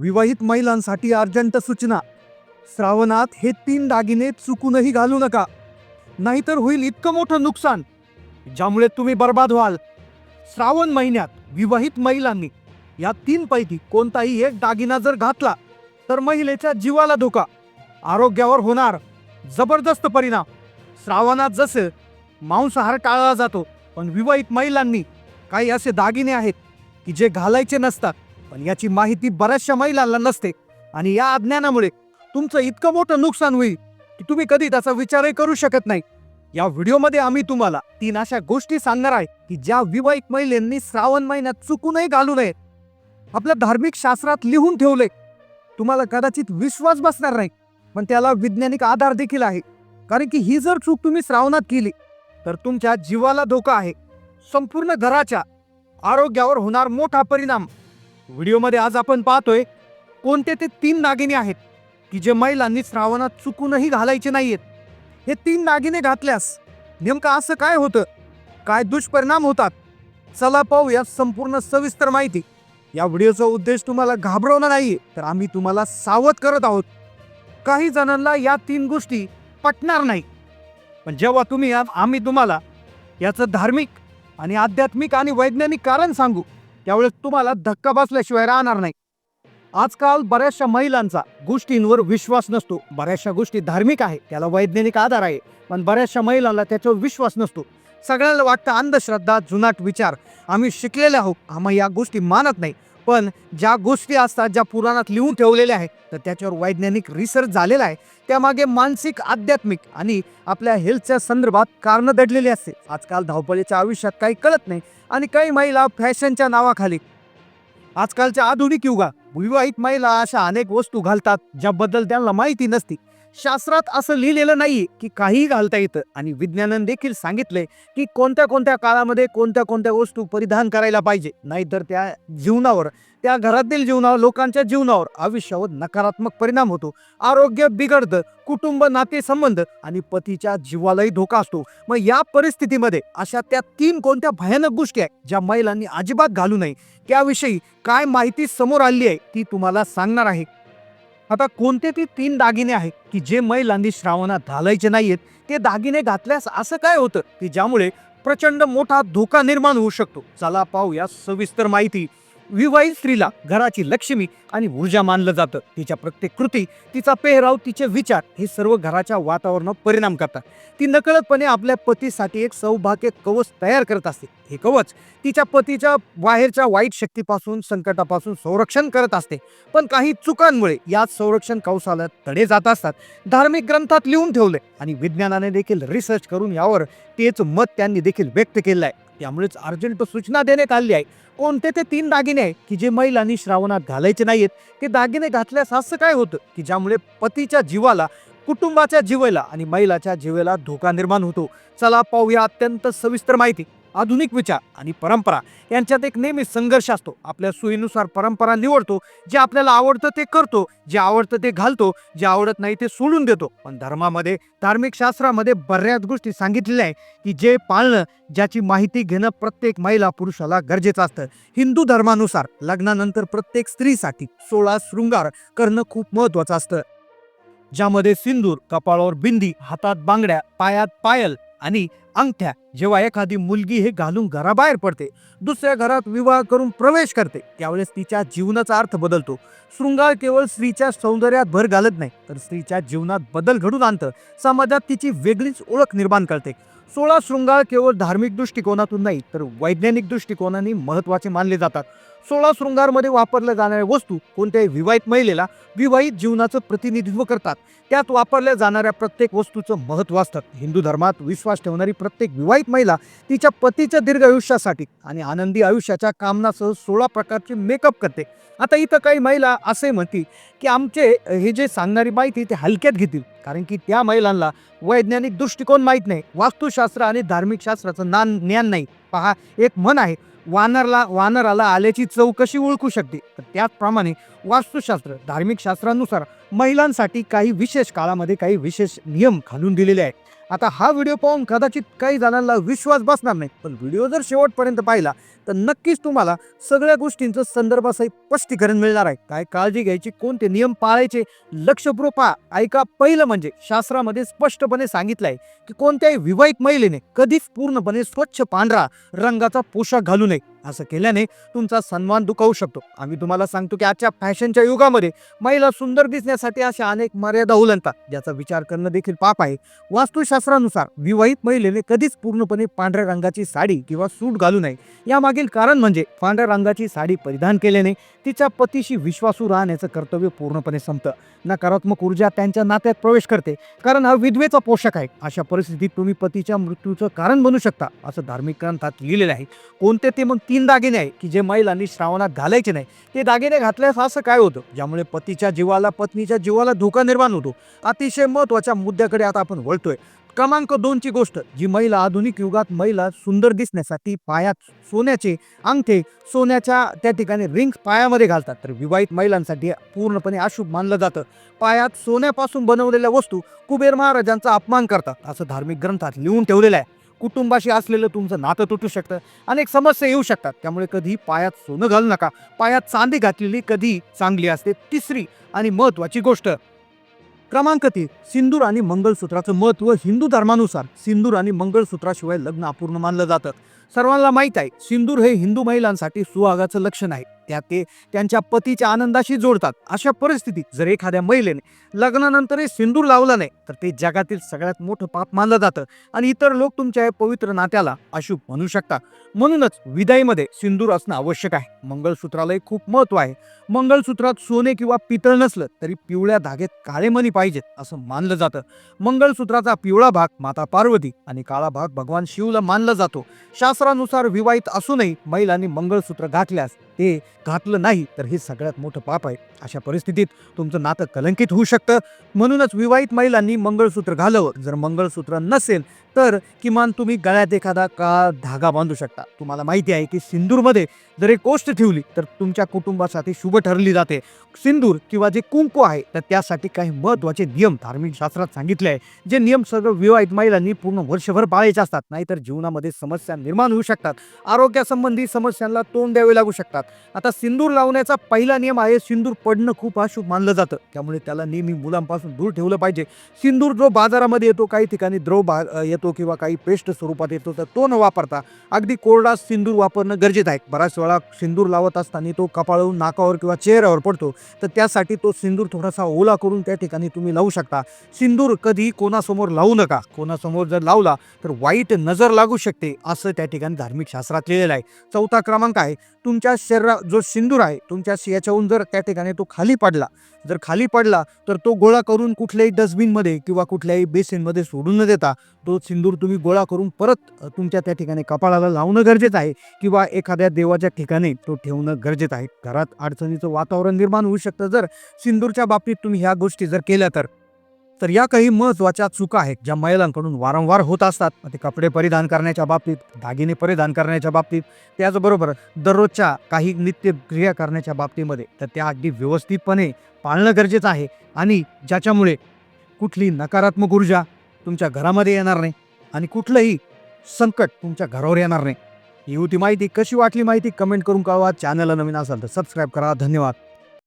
विवाहित महिलांसाठी अर्जंट सूचना. श्रावणात हे तीन दागिने चुकूनही घालू नका. नाहीतर होईल इतकं मोठं नुकसान. ज्यामुळे तुम्ही बर्बाद व्हाल. श्रावण महिन्यात विवाहित महिलांनी या तीन पैकी कोणताही एक दागिना जर घातला तर महिलेच्या जीवाला धोका. आरोग्यावर होणार जबरदस्त परिणाम. श्रावणात जसे मांसाहार टाळला जातो पण विवाहित महिलांनी काही असे दागिने आहेत की जे घालायचे नसतात. पण याची माहिती बऱ्याचशा महिलांना नसते. आणि या अज्ञानामुळे तुमचं इतकं मोठं नुकसान होईल की तुम्ही कधी त्याचा विचारही करू शकत नाही. या व्हिडिओमध्ये आम्ही तुम्हाला तीन अशा गोष्टी सांगणार आहे की ज्या विवाहित महिलांनी श्रावण महिन्यात चुकूनही घालू नये आपल्या धार्मिक शास्त्रात लिहून ठेवले. तुम्हाला कदाचित विश्वास बसणार नाही पण त्याला वैज्ञानिक आधार देखील आहे. कारण की ही जर चूक तुम्ही श्रावणात केली तर तुमच्या जीवाला धोका आहे. संपूर्ण घराच्या आरोग्यावर होणार मोठा परिणाम. व्हिडिओमध्ये आज आपण पाहतोय कोणते ते तीन दागिने आहेत की जे महिलांनी श्रावणात चुकूनही घालायचे नाहीयेत? हे तीन दागिने घातल्यास नेमकं असं काय होतं? काय दुष्परिणाम होतात? चला पाहूया संपूर्ण सविस्तर माहिती. या व्हिडिओचा उद्देश तुम्हाला घाबरवणं नाही तर आम्ही तुम्हाला सावध करत आहोत. काही जणांना या तीन गोष्टी पटणार नाही. पण जेव्हा तुम्ही आम्ही तुम्हाला याचं धार्मिक आणि आध्यात्मिक आणि वैज्ञानिक कारण सांगू त्यावेळेस तुम्हाला धक्का बसल्याशिवाय राहणार नाही. आजकाल बऱ्याचशा महिलांचा गोष्टींवर विश्वास नसतो. बऱ्याचशा गोष्टी धार्मिक आहे त्याला वैज्ञानिक आधार आहे पण बऱ्याचशा महिलांना त्याच्यावर विश्वास नसतो. सगळ्यांना वाटतं अंधश्रद्धा जुनाट विचार. आम्ही शिकलेले आहोत आम्ही या गोष्टी मानत नाही. पण ज्या गोष्टी असतात ज्या पुराणात लिहून ठेवलेल्या आहेत तर त्याच्यावर वैज्ञानिक रिसर्च झालेला आहे. त्यामागे मानसिक आध्यात्मिक आणि आपल्या हेल्थच्या संदर्भात कारणं दडलेली असते आजकाल धावपळीच्या आयुष्यात काही कळत नाही आणि काही महिला फॅशनच्या नावाखाली. आजकालच्या आधुनिक युगात विवाहित महिला अशा अनेक वस्तू घालतात ज्याबद्दल त्यांना माहिती नसती. शास्त्रात असं लिहिलेलं नाही की काहीही घालता येतं. आणि विज्ञानाने देखील सांगितले की कोणत्या कोणत्या काळामध्ये कोणत्या कोणत्या वस्तू परिधान करायला पाहिजे. नाहीतर त्या जीवनावर त्या घरातील जीवनावर लोकांच्या जीवनावर आयुष्यावर नकारात्मक परिणाम होतो. आरोग्य बिघडतं कुटुंब नातेसंबंध आणि पतीच्या जीवालाही धोका असतो. मग या परिस्थितीमध्ये अशा त्या तीन कोणत्या भयानक गोष्टी आहेत ज्या महिलांनी अजिबात घालू नये त्याविषयी काय माहिती समोर आली आहे ती तुम्हाला सांगणार आहे. आता कोणते ते तीन दागिने आहेत की जे महिलांनी श्रावणात घालायचे नाहीयेत ते दागिने घातल्यास असं काय होतं की ज्यामुळे प्रचंड मोठा धोका निर्माण होऊ शकतो? चला पाहूया सविस्तर माहिती. विवाहित स्त्रीला घराची लक्ष्मी आणि ऊर्जा मानलं जातं. तिच्या प्रत्येक कृती तिचा पेहराव तिचे विचार हे सर्व घराच्या वातावरणावर परिणाम करतात. ती नकळतपणे आपल्या पतीसाठी एक सौभाग्य कवच तयार करत असते. हे कवच तिच्या पतीच्या बाहेरच्या वाईट शक्तीपासून संकटापासून संरक्षण करत असते. पण काही चुकांमुळे याच संरक्षण कवसाला तडे जात असतात. धार्मिक ग्रंथात लिहून ठेवले आणि विज्ञानाने देखील रिसर्च करून यावर तेच मत त्यांनी देखील व्यक्त केलं आहे त्यामुळेच अर्जंट सूचना देण्यात आली आहे. कोणते ते तीन दागिने आहे की जे महिलांनी श्रावणात घालायचे नाहीत ते दागिने घातल्यास असं काय होतं की ज्यामुळे पतीच्या जीवाला कुटुंबाच्या जीवेला आणि महिलाच्या जीवेला धोका निर्माण होतो? चला पाहूया अत्यंत सविस्तर माहिती. आधुनिक विचार आणि परंपरा यांच्यात एक नेहमी संघर्ष असतो. आपल्या सोयीनुसार परंपरा निवडतो. जे आपल्याला आवडतं ते करतो. जे आवडतं ते घालतो. जे आवडत नाही ते सोडून देतो. पण धर्मामध्ये धार्मिक शास्त्रामध्ये बऱ्याच गोष्टी सांगितलेल्या आहे की जे पाळणं ज्याची माहिती घेणं प्रत्येक महिला पुरुषाला गरजेचं असतं. हिंदू धर्मानुसार लग्नानंतर प्रत्येक स्त्रीसाठी सोळा शृंगार करणं खूप महत्वाचं असतं. ज्यामध्ये सिंदूर कपाळावर बिंदी हातात बांगड्या पायात पायल आणि अंगठ्या जेव्हा एखादी मुलगी हे घालून घराबाहेर पडते दुसऱ्या घरात विवाह करून प्रवेश करते त्यावेळेस तिच्या जीवनाचा अर्थ बदलतो. शृंगार केवळ स्त्रीच्या सौंदर्यात भर घालत नाही तर स्त्रीच्या जीवनात बदल घडून आणतं. समाजात तिची वेगळीच ओळख निर्माण करते. सोळा शृंगार केवळ धार्मिक दृष्टिकोनातून नाही तर वैज्ञानिक दृष्टिकोनाने महत्त्वाचे मानले जातात. सोळा शृंगारमध्ये वापरल्या जाणाऱ्या वस्तू कोणत्याही विवाहित महिलेला विवाहित जीवनाचं प्रतिनिधित्व करतात. त्यात वापरल्या जाणाऱ्या प्रत्येक वस्तूचं महत्त्व असतं. हिंदू धर्मात विश्वास ठेवणारी प्रत्येक विवाहित महिला तिच्या पतीच्या दीर्घ आयुष्यासाठी आणि आनंदी आयुष्याच्या कामनासह सोळा प्रकारचे मेकअप करते. आता इथं काही महिला असे म्हणतील की आमचे हे जे सांगणारी माहिती ते हलक्यात घेतील. कारण की त्या महिलांना वैज्ञानिक दृष्टिकोन माहीत नाही वास्तुशास्त्र आणि धार्मिक शास्त्राचं नान ज्ञान नाही. पहा एक मन आहे वानरला वानराला आल्याची चव कशी ओळखू शकते? तर त्याचप्रमाणे वास्तुशास्त्र धार्मिक शास्त्रानुसार महिलांसाठी काही विशेष काळामध्ये काही विशेष नियम घालून दिलेले आहेत. आता हा व्हिडिओ पाहून कदाचित काही जणांना विश्वास बसणार नाही. पण व्हिडिओ जर शेवटपर्यंत पाहिला तर नक्कीच तुम्हाला सगळ्या गोष्टींचं संदर्भासहित स्पष्टीकरण मिळणार आहे. काय काळजी घ्यायची कोणते नियम पाळायचे लक्षपूर्वक पहा. ऐका पहिलं म्हणजे शास्त्रामध्ये स्पष्टपणे सांगितलंय की कोणत्याही विवाहित महिलेने कधीच पूर्णपणे स्वच्छ पांढरा रंगाचा पोशाख घालू नये. असं केल्याने तुमचा सन्मान दुखावू शकतो. आम्ही तुम्हाला सांगतो की आजच्या फॅशनच्या युगामध्ये महिला सुंदर दिसण्यासाठी अशा अनेक मर्यादा उलंतात ज्याचा विचार करणं देखील पाप आहे. शास्त्रानुसार विवाहित महिलेने कधीच पूर्णपणे पांढऱ्या रंगाची साडी किंवा सूट घालू नये. यामागील कारण म्हणजे पांढऱ्या रंगाची साडी परिधान केल्याने तिच्या पतीशी विश्वासू राहण्याचं कर्तव्य पूर्णपणे संपतं. नकारात्मक ऊर्जा त्यांच्या नात्यात प्रवेश करते. कारण हा विधवेचा पोषक आहे. अशा परिस्थितीत तुम्ही पतीच्या मृत्यूचं कारण बनू शकता असं धार्मिक ग्रंथात लिहिलेलं आहे. कोणते ते मग तीन दागिने आहे की जे महिलांनी श्रावणात घालायचे नाही? ते दागिने घातल्यास असं काय होतं? ज्यामुळे पतीच्या जीवाला पत्नीच्या जीवाला धोका निर्माण होतो. अतिशय महत्त्वाच्या मुद्द्याकडे आता आपण वळतोय. क्रमांक दोनची गोष्ट जी महिला आधुनिक युगात महिला सुंदर दिसण्यासाठी पायात सोन्याचे अंगठे सोन्याच्या त्या ठिकाणी रिंग्स पायामध्ये घालतात. तर विवाहित महिलांसाठी पूर्णपणे अशुभ मानलं जातं. पायात सोन्यापासून बनवलेल्या वस्तू कुबेर महाराजांचा अपमान करतात असं धार्मिक ग्रंथात लिहून ठेवलेलं आहे. कुटुंबाशी असलेलं तुमचं नातं तुटू शकतं. अनेक समस्या येऊ शकतात. त्यामुळे कधी पायात सोनं घालू नका. पायात चांदी घातलेली कधी चांगली असते? तिसरी आणि महत्वाची गोष्ट क्रमांक तीन सिंदूर आणि मंगळसूत्राचं महत्त्व हिंदू धर्मानुसार सिंदूर आणि मंगळसूत्राशिवाय लग्न अपूर्ण मानलं जातं. सर्वांना माहीत आहे सिंदूर हे हिंदू महिलांसाठी सुहागाचं लक्षण आहे. त्या ते त्यांच्या पतीच्या आनंदाशी जोडतात. अशा परिस्थितीत जर एखाद्या महिलेने लग्नानंतरही सिंदूर लावला नाही तर ते जगातील सगळ्यात मोठं पाप मानलं जातं आणि इतर लोक तुमच्या या पवित्र नात्याला अशुभ म्हणू शकता म्हणूनच विदाईमध्ये सिंदूर असणं आवश्यक आहे. मंगळसूत्रालाही खूप महत्त्व आहे. मंगळसूत्रात सोने किंवा पितळ नसलं तरी पिवळ्या धागेत काळे मणी पाहिजेत असं मानलं जातं. मंगळसूत्राचा पिवळा भाग माता पार्वती आणि काळा भाग भगवान शिवला मानला जातो. शास्त्रानुसार विवाहित असूनही महिलांनी मंगळसूत्र घातल्यास ते घातलं नाही तर हे सगळ्यात मोठं पाप आहे. अशा परिस्थितीत तुमचं नातं कलंकित होऊ शकतं. म्हणूनच विवाहित महिलांनी मंगळसूत्र घालावं. जर मंगळसूत्र नसेल तर किमान तुम्ही गळ्यात एखादा का धागा बांधू शकता. तुम्हाला माहिती आहे की सिंदूरमध्ये जर एक गोष्ट ठेवली तर तुमच्या कुटुंबासाठी शुभ ठरली जाते. सिंदूर किंवा जे कुंकू आहे तर त्यासाठी काही महत्त्वाचे नियम धार्मिक शास्त्रात सांगितले आहे जे नियम सर्व विवाहित महिलांनी पूर्ण वर्षभर पाळायचे असतात. नाहीतर जीवनामध्ये समस्या निर्माण होऊ शकतात. आरोग्यासंबंधी समस्यांना तोंड द्यावे लागू शकतात. आता सिंदूर लावण्याचा पहिला नियम आहे सिंदूर पडणं खूप अशुभ मानलं जातं. त्यामुळे त्याला नेहमी मुलांपासून दूर ठेवलं पाहिजे. सिंदूर जो बाजारामध्ये येतो काही ठिकाणी द्रव बा येतो किंवा काही पेस्ट स्वरूपात येतो तर तो न वापरता अगदी कोरडा सिंदूर वापरणं गरजेचं आहे. बऱ्याच वेळा सिंदूर लावत असताना तो कपाळून नाकावर किंवा चेहऱ्यावर पडतो तर त्यासाठी तो सिंदूर थोडासा ओला करून त्या ठिकाणी तुम्ही लावू शकता. सिंदूर कधी कोणासमोर लावू नका. कोणासमोर जर लावला तर वाईट नजर लागू शकते असं त्या ठिकाणी धार्मिक शास्त्रात लिहिलेलं आहे. चौथा क्रमांक आहे तुमच्या शरीरा जो सिंदूर आहे तुमच्या याच्याहून जर त्या ठिकाणी तो खाली पडला जर खाली पडला तर तो गोळा करून कुठल्याही डस्टबिनमध्ये किंवा कुठल्याही बेसिनमध्ये सोडून न देता तो सिंदूर तुम्ही गोळा करून परत तुमच्या त्या ठिकाणी कपाळाला लावणं गरजेचं आहे किंवा एखाद्या देवाच्या ठिकाणी तो ठेवणं गरजेचं आहे. घरात अडचणीचं वातावरण निर्माण होऊ शकतं. जर सिंदूरच्या बाबतीत तुम्ही ह्या गोष्टी जर केल्या तर. तर या काही महत्त्वाच्या चुका आहेत ज्या महिलांकडून वारंवार होत असतात. ते कपडे परिधान करण्याच्या बाबतीत दागिने परिधान करण्याच्या बाबतीत त्याचबरोबर दररोजच्या काही नित्य क्रिया करण्याच्या बाबतीमध्ये. तर त्या अगदी व्यवस्थितपणे पाळणं गरजेचं आहे आणि ज्याच्यामुळे कुठली नकारात्मक ऊर्जा तुमच्या घरामध्ये येणार नाही आणि कुठलंही संकट तुमच्या घरावर येणार नाही. ही होती माहिती. कशी वाटली माहिती कमेंट करून कळवा. चॅनलला नवीन असाल तर सबस्क्राईब करा. धन्यवाद.